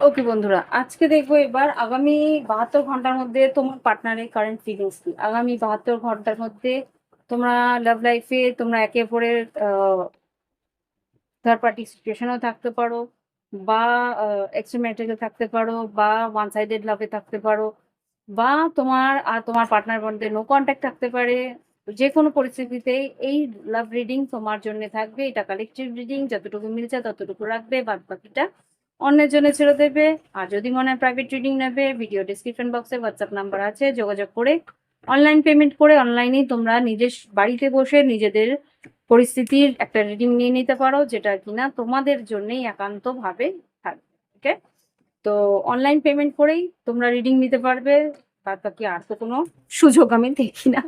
ওকে বন্ধুরা, আজকে দেখব এবার আগামী বাহাত্তর ঘণ্টার মধ্যে তোমার পার্টনারের কারেন্ট ফিলিংস কি। আগামী বাহাত্তর ঘণ্টার মধ্যে তোমরা লাভ লাইফে তোমরা একে অপরের থার্ড পার্টি সিচুয়েশনও থাকতে পারো বা এক্সট্রিমেটারে থাকতে পারো বা ওয়ান সাইডেড লাভে থাকতে পারো বা তোমার আর তোমার পার্টনার মধ্যে নো কন্ট্যাক্ট থাকতে পারে। যে কোনো পরিস্থিতিতে এই লাভ রিডিং তোমার জন্য থাকবে, এটা কালেকটিভ রিডিং যতটুকু মিলছে ততটুকু রাখবে বাদ বাকিটা অন্যের জন্য ছেড়ে দেবে। আর যদি মনে হয় প্রাইভেট রিডিং নেবে ভিডিও ডিসক্রিপশন বক্সে হোয়াটসঅ্যাপ নাম্বার আছে, যোগাযোগ করে অনলাইন পেমেন্ট করে অনলাইনেই তোমরা নিজের বাড়িতে বসে নিজেদের পরিস্থিতির একটা রিডিং নিয়ে নিতে পারো, যেটা কিনা তোমাদের জন্যই একান্তভাবে থাকবে ওকে তো অনলাইন পেমেন্ট করেই তোমরা রিডিং নিতে পারবে, তার বাকি আর তো কোনো সুযোগ আমি দেখি না।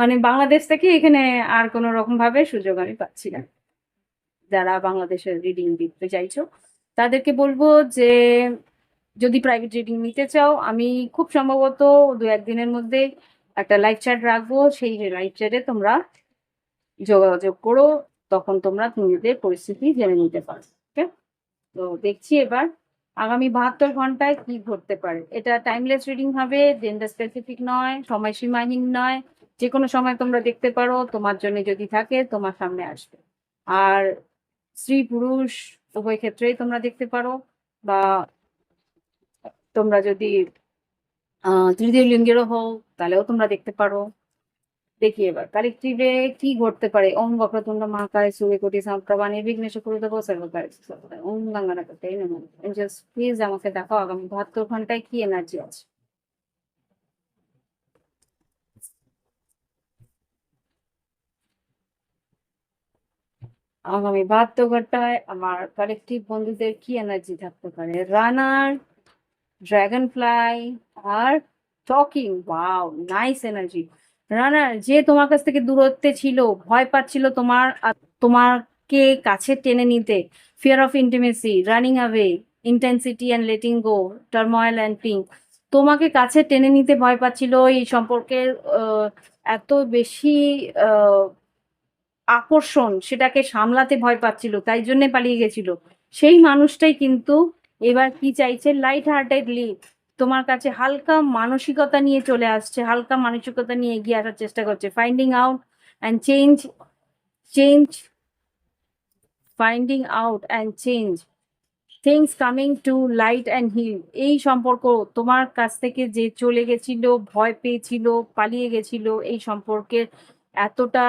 মানে বাংলাদেশ থেকে এখানে আর কোনো রকম ভাবে সুযোগ আমি পাচ্ছি না, যারা বাংলাদেশের রিডিং দিতে চাইছো। তাদেরকে বলব যে, যদি প্রাইভেট রিডিং নিতে চাও, আমি খুব সম্ভবত দু একদিনের মধ্যে একটা লাইভ চ্যাট রাখব। সেই লাইভ চ্যাটে তোমরা যোগাযোগ করো, তখন তোমরা নিজেদের পরিস্থিতি জেনে নিতে পারো ওকে তো দেখছি এবার আগামী বাহাত্তর ঘন্টায় কি ঘটতে পারে। এটা টাইমলেস রিডিং হবে জেন্ডার স্পেসিফিক নয়, সময়সীমাহীন নয় যে কোনো সময় তোমরা দেখতে পারো, তোমার জন্য যদি থাকে, তোমার সামনে আসবে। আর স্ত্রী, পুরুষ উভয় ক্ষেত্রেই তোমরা দেখতে পারো বা তোমরা যদি তৃতীয় লিঙ্গেরও হও, তাহলেও তোমরা দেখতে পারো। দেখি এবার, কালেকটিভে কি ঘটতে পারে? ওম বক্রতুণ্ড মহাকায় সুরে কোটি সাম্প্রবাণী বিঘ্নেশ করে দেবো সর্বকারী ওম গঙ্গানা করতে প্লিজ আমাকে দেখাও আগামী বাহাত্তর ঘন্টায় কি এনার্জি আছে। আগামী বাহাত্তর ঘন্টায় আমার কালেকটিভ বন্ধুদের কি এনার্জি থাকতে পারে? রানার ড্রাগন ফ্লাই আর talking wow nice energy runner যে তোমার কাছ থেকে দূরত্বে ছিল ভয় পাচ্ছিল তোমার তোমাকে কাছে টেনে নিতে। Fear of intimacy running away intensity and letting go turmoil and ping তোমাকে কাছে টেনে নিতে ভয় পাচ্ছিল এই সম্পর্কের আহ, এত বেশি আকর্ষণ, সেটাকে সামলাতে ভয় পাচ্ছিল, তাই জন্য পালিয়ে গেছিল। সেই মানুষটাই কিন্তু এবার কি চাইছে? লাইট হার্টেডলি তোমার কাছে হালকা মানসিকতা নিয়ে চলে আসছে, হালকা মানসিকতা নিয়ে এগিয়ে আসার চেষ্টা করছে। Finding out and change change finding out and change things coming to light and heal এই সম্পর্ক তোমার কাছ থেকে যে চলে গেছিল, ভয় পেয়েছিল, পালিয়ে গেছিল, এই সম্পর্কের এতটা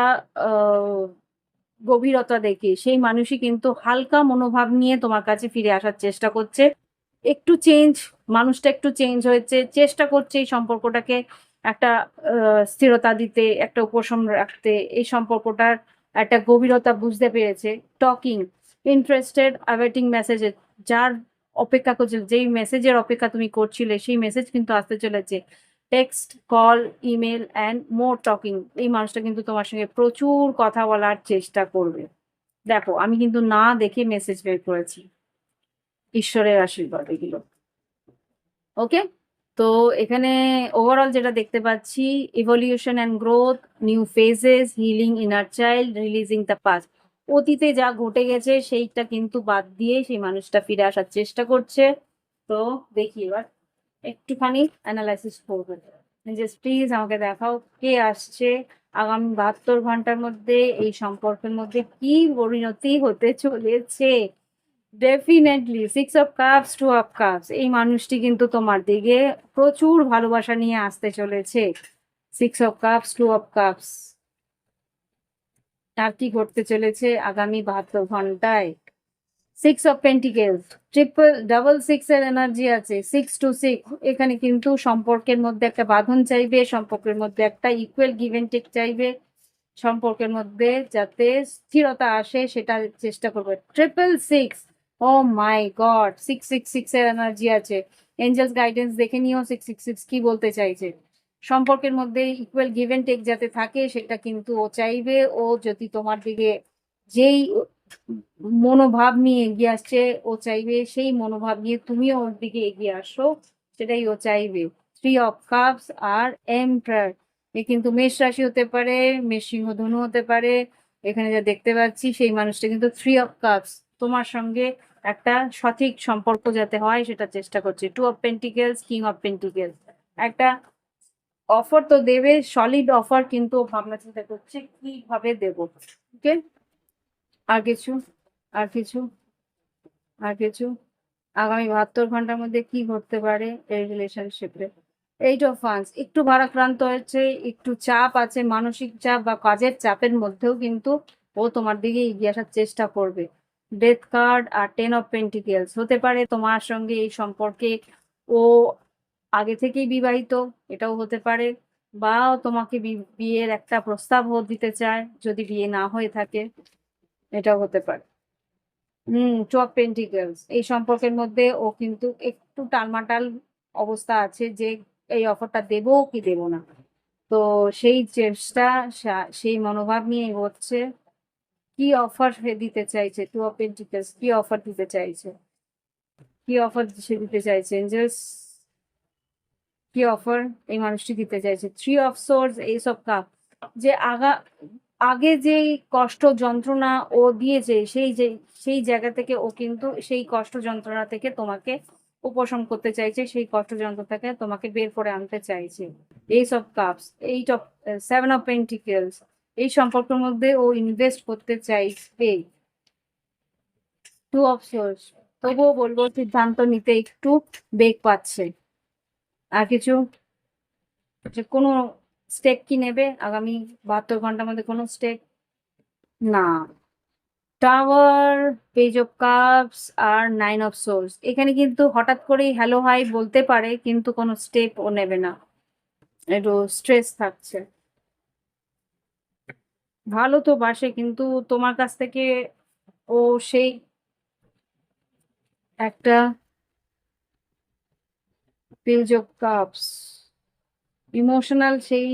গভীরতা দেখে, সেই মানুষই কিন্তু হালকা মনোভাব নিয়ে তোমার কাছে ফিরে আসার চেষ্টা করছে। একটু চেঞ্জ মানুষটা একটু চেঞ্জ হয়েছে, চেষ্টা করছে এই সম্পর্কটাকে একটা স্থিরতা দিতে, একটা উপশম রাখতে, এই সম্পর্কটার একটা গভীরতা বুঝতে পেরেছে। টকিং ইন্টারেস্টেড অ্যাওয়েটিং মেসেজের যার অপেক্ষা করছে যেই মেসেজের অপেক্ষা তুমি করছিলে, সেই মেসেজ কিন্তু আসতে চলেছে। Text call email and more talking এই মানুষটা কিন্তু তোমার সঙ্গে প্রচুর কথা বলার চেষ্টা করবে। দেখো, আমি কিন্তু না দেখে মেসেজ বের করেছি। ঈশ্বরের আশীর্বাদ এগুলো। ওকে তো এখানে ওভারঅল যেটা দেখতে পাচ্ছি evolution and growth new phases healing inner child releasing the past অতীতে যা ঘটে গেছে সেইটা কিন্তু বাদ দিয়ে সেই মানুষটা ফিরে আসার চেষ্টা করছে। তো দেখি এবার। একটুখানি অ্যানালাইসিস করবে জাস্ট প্লিজ আমাকে দেখাও কে আসছে আগামী বাহাত্তর ঘণ্টার মধ্যে, এই সম্পর্কের মধ্যে কি পরিণতি হতে চলেছে। Definitely six of cups two of cups এই মানুষটি কিন্তু তোমার দিকে প্রচুর ভালোবাসা নিয়ে আসতে চলেছে। Six of cups two of cups আর কি ঘটতে চলেছে আগামী বাহাত্তর ঘন্টায়? Six of pentacles triple double six এর এনার্জি আছে। সিক্স টু সিক্স এখানে কিন্তু সম্পর্কের মধ্যে একটা বাঁধন চাইবে, সম্পর্কের মধ্যে একটা ইকুয়াল গিভ টেক চাইবে। সম্পর্কের মধ্যে যাতে স্থিরতা আসে, সেটা চেষ্টা করবে। Triple six oh my god six six six এর এনার্জি আছে। এঞ্জেলস গাইডেন্স দেখে নিও সিক্স সিক্স সিক্স কি বলতে চাইছে। সম্পর্কের মধ্যে ইকুয়াল গিভ টেক যাতে থাকে, সেটা কিন্তু ও চাইবে। ও যদি তোমার দিকে যেই মনোভাব নিয়ে এগিয়ে আসছে, ও চাইবে সেই মনোভাব নিয়ে তুমিও ওর দিকে এগিয়ে আসো, সেটাই ও চাইবে। থ্রি অফ কাপস আর এমপ্রায়ার এ কিন্তু মেষ রাশি হতে পারে, মেষ সিংহ ধনু হতে পারে, এখানে যা দেখতে পাচ্ছি সেই মানুষটা কিন্তু থ্রি অফ কাপস তোমার সঙ্গে একটা সঠিক সম্পর্ক যাতে হয় সেটা চেষ্টা করছে। Two of pentacles king of pentacles একটা অফার তো দেবে সলিড অফার কিন্তু ভাবনা চিন্তা করছে, কীভাবে দেব? ওকে আর কিছু আর কিছু আর কিছু। আগামী বাহাত্তর ঘণ্টার মধ্যে কি ঘটতে পারে এই রিলেশনশিপে এইট অফ ফান্ডস একটু ভারাক্রান্ত হয়েছে, একটু চাপ আছে, মানসিক চাপ বা কাজের চাপের মধ্যেও কিন্তু ও তোমার দিকে এগিয়ে আসার চেষ্টা করবে। ডেথ কার্ড আর টেন অফ পেন্টিকেলস হতে পারে তোমার সঙ্গে এই সম্পর্কে ও আগে থেকেই বিবাহিত, এটাও হতে পারে। বা তোমাকে বিয়ের একটা প্রস্তাব দিতে চায়, যদি বিয়ে না হয়ে থাকে। এটাও হতে পারে। হুম টু অফ পেন্টিকেলস এই সম্পর্কের মধ্যে ও কিন্তু একটু টালমাটাল অবস্থা আছে যে এই অফারটা দেবো কি দেবো না। তো সেই চেষ্টা সেই মনোভাব নিয়ে হচ্ছে কি অফার সে দিতে চাইছে? টু অফ পেন্টিকেলস কি অফার দিতে চাইছে? কি অফার সে দিতে চাইছে? এঞ্জেলস কি অফার এই মানুষটি দিতে চাইছে? থ্রি অফ সোর্স এইসব কাপ যে আগা আগে যেই কষ্ট যন্ত্রণা ও দিয়েছে, সেই যে, সেই জায়গা থেকে ও কিন্তু সেই কষ্ট যন্ত্রণা থেকে তোমাকে উপশম করতে চাইছে, সেই কষ্ট যন্ত্রণা থেকে তোমাকে বের করে আনতে চাইছে। Ace of cups eight of seven of pentacles এই সম্পর্কের মধ্যে ও ইনভেস্ট করতে চাইবে টু অফ সোর্স তবুও বলব সিদ্ধান্ত নিতে একটু বেগ পাচ্ছে। আর কিছু? যে কোনো স্টেপ কি নেবে? আগামী বাহাত্তর ঘণ্টার মধ্যে কোনো স্টেপ না। টাওয়ার পেজ অফ কাপস আর নাইন অফ সোর্স এখানে কিন্তু হঠাৎ করেই হ্যালো হাই বলতে পারে, কিন্তু কোনো স্টেপ ও নেবে না। একটু স্ট্রেস থাকছে। ভালো তো বাসে, কিন্তু তোমার কাছ থেকে ও সেই একটা পেজ অফ কাপস ইমোশনাল সেই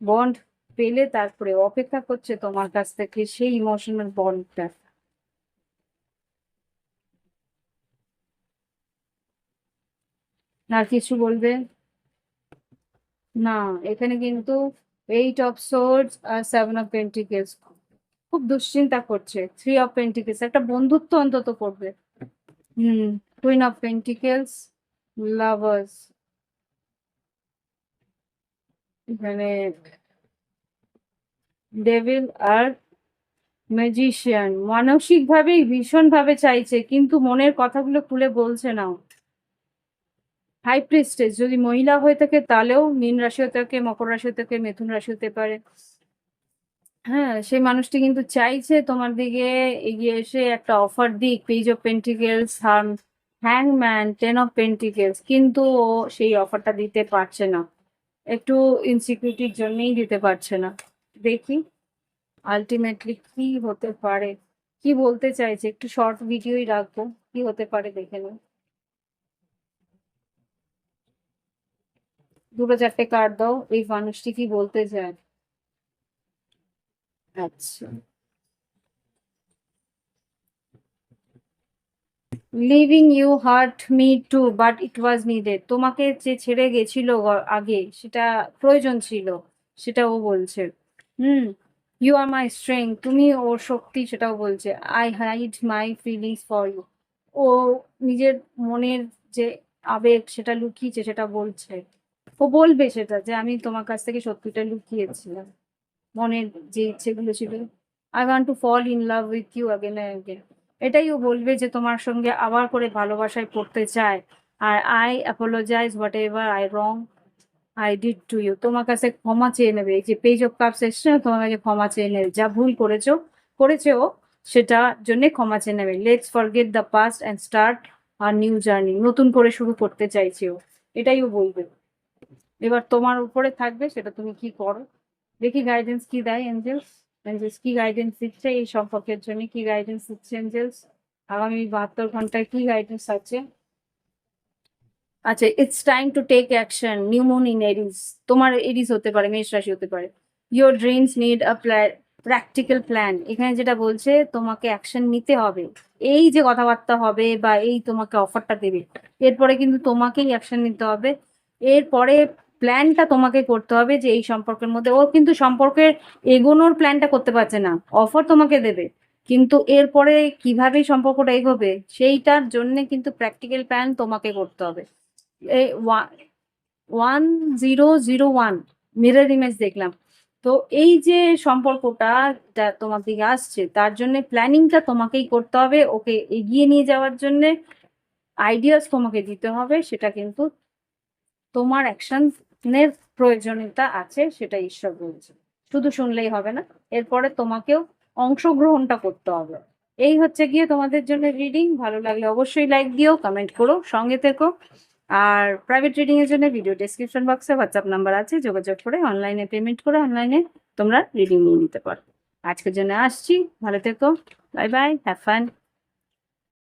বন্ড পেলে তারপরে অপেক্ষা করছে তোমার কাছ থেকে সেই ইমোশনাল বন্ডটা আর কিছু বলবে? না, এখানে কিন্তু এইট অফ সোর্স আর সেভেন অফ পেন্টিকেলস খুব দুশ্চিন্তা করছে। থ্রি অফ পেন্টিকেলস একটা বন্ধুত্ব অন্তত করবে। Hmm queen of pentacles lovers এখানে ডেভিল আর ম্যাজিশিয়ান মানসিকভাবেই ভীষণভাবে চাইছে, কিন্তু মনের কথাগুলো খুলে বলছে না। হাই প্রিস্টেস যদি মহিলা হয়ে থাকে তাহলেও মীন রাশি হতে থাকে, মকর রাশি হতে থাকে, মিথুন রাশি হতে পারে। হ্যাঁ সেই মানুষটি কিন্তু চাইছে তোমার দিকে এগিয়ে এসে একটা অফার দিক পেজ অফ পেন্টিকেলস হ্যাংম্যান টেন অফ পেন্টিকেলস কিন্তু ও সেই অফারটা দিতে পারছে না। একটু ইনসিকিউরিটির জন্যেই দিতে পারছে না। দেখি আলটিমেটলি কি হতে পারে, কি বলতে চাইছে, একটু শর্ট ভিডিওই রাখব, কি হতে পারে দেখে নিন দুটো চারটে কার্ড দাও, এই মানুষটি কি বলতে চায়? আচ্ছা। Leaving you hurt me too but it was needed তোমাকে যে ছেড়ে গেছিল আগে, সেটা প্রয়োজন ছিল সেটা ও বলছে। হুম ইউ আর মাই স্ট্রেংথ তুমি ওর শক্তি, সেটাও বলছে। I hide my feelings for you ও নিজের মনের যে আবেগ, সেটা লুকিয়েছে, সেটা বলছে। ও বলবে সেটা, যে আমি তোমার কাছ থেকে সত্যিটা লুকিয়েছিলাম। মনের যে ইচ্ছেগুলো ছিল। I want to fall in love with you again again এটাই ও বলবে যে তোমার সঙ্গে আবার করে ভালোবাসায় পড়তে চায়। আর I apologise whatever I wrong I did to you তোমার কাছে ক্ষমা চেয়ে নেবে। এই যে পেজ অফ কাপস এসছে তোমার কাছে ক্ষমা চেয়ে নেবে। যা ভুল করেছ, করেছে ও, সেটা জন্যে ক্ষমা চেয়ে নেবে। Let's forget the past and start R new journey নতুন করে শুরু করতে চাইছে ও। এটাই ও বলবে। এবার তোমার উপরে থাকবে, সেটা তুমি কি করো? দেখি গাইডেন্স কি দেয় এঞ্জেলস এঞ্জেলস কি গাইডেন্স দিচ্ছে এই সম্পর্কের জন্য কি গাইডেন্স দিচ্ছে এঞ্জেলস আগামী বাহাত্তর ঘন্টায় কি গাইডেন্স আছে। আচ্ছা it's time to take action new moon in Aries তোমার এরিস হতে পারে, মেষ রাশি হতে পারে। Your dreams need a practical plan এখানে যেটা বলছে, তোমাকে অ্যাকশন নিতে হবে। এই যে কথাবার্তা হবে বা এই তোমাকে অফারটা দেবে, এরপরে কিন্তু তোমাকেই অ্যাকশন নিতে হবে। এরপরে প্ল্যানটা তোমাকে করতে হবে যে এই সম্পর্কের মধ্যে। ও কিন্তু সম্পর্কের এগোনোর প্ল্যানটা করতে পারছে না। অফার তোমাকে দেবে। কিন্তু এরপরে কীভাবে সম্পর্কটা এগোবে, সেইটার জন্য কিন্তু প্র্যাকটিক্যাল প্ল্যান তোমাকে করতে হবে। এই one zero zero one mirror image দেখলাম। তো এই যে সম্পর্কটা তোমার দিকে আসছে, তার জন্য প্ল্যানিংটা তোমাকেই করতে হবে। ওকে এগিয়ে নিয়ে যাওয়ার জন্য আইডিয়াস তোমাকে দিতে হবে। সেটা কিন্তু তোমার অ্যাকশনের প্রয়োজনীয়তা আছে, সেটা ঈশ্বর বলছে। শুধু শুনলেই হবে না, এরপরে তোমাকেও অংশগ্রহণটা করতে হবে। এই হচ্ছে গিয়ে তোমাদের জন্য রিডিং ভালো লাগলে অবশ্যই লাইক দিও কমেন্ট করো, সঙ্গে থেকো। আর প্রাইভেট রিডিং এর জন্য ভিডিও ডেসক্রিপশন বক্সে হোয়াটসঅ্যাপ নাম্বার আছে, যোগাযোগ করে অনলাইনে পেমেন্ট করে অনলাইনে তোমরা রিডিং নিয়ে নিতে পারো। আজকের জন্য আসছি, ভালো থেকো বাই বাই হ্যাভ ফান